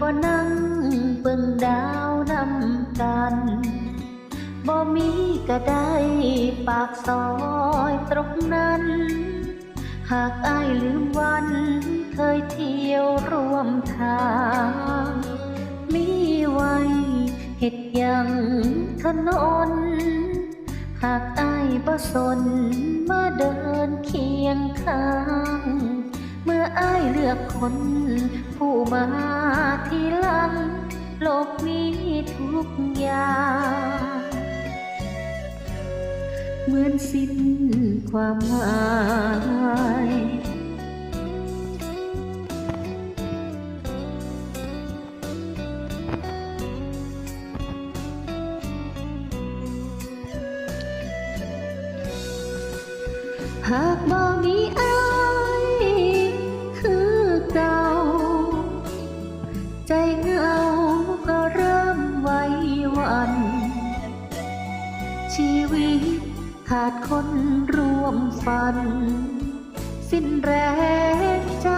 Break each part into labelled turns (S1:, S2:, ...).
S1: บ่นั่งเบิ่งดาวนำกันบ่มีก็ได้ปากซอยตรงนั้น หากอายลืมวันเคยเที่ยวร่วมทาง มีไว้เห็ดยังถนน หากอายบ่สนมาเดินเคียงข้าง เมื่ออายเลือกคน ผู้มาทีหลังโลกมีทุกอย่างเหมือนสิ้นความหมายหากบ่มีอ ขาดคนร่วมฝัน สิ้นแรงใจ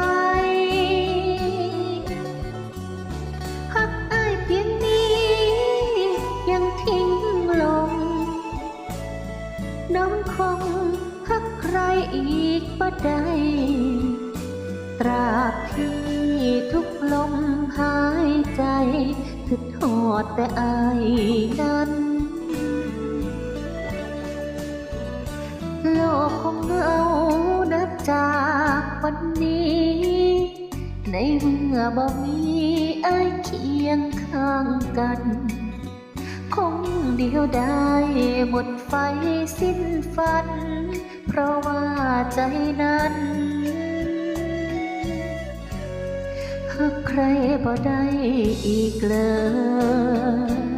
S1: หักอายเพียงนี้ ยังทิ้งลง น้องคงหักใครอีกบ่ได้ตราบที่ทุกลมหายใจคือทอดแต่อายนั้น โลกคงเหงานับจากวันนี้ ในเมื่อบ่มีไอายเคียงข้างกัน คงเดียวได้หมดไฟสิ้นฝัน เพราะว่าใจนั้นหากใครบ่ได้อีกเลย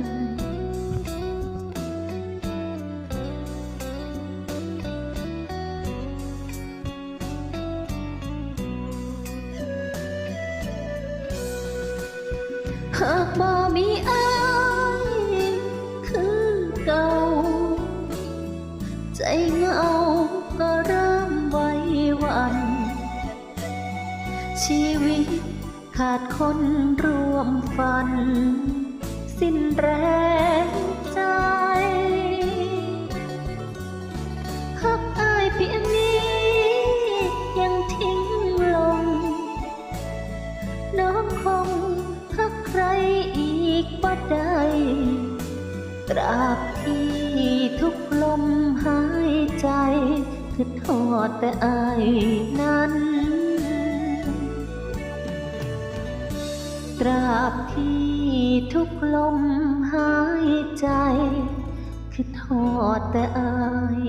S1: หากบ่มีอายคือเก่า ใจเหงาก็เริ่มไว้วัน ชีวิตขาดคนร่วมฝัน สิ้นแรงใจหากอายเพียงนี้ยังทิ้งลงน้องคง ใครอีกบ่ได้ตราบที่ทุกลมหายใจ คือทอดแต่อายนั้น ตราบที่ทุกลมหายใจ คือทอดแต่อายนั้น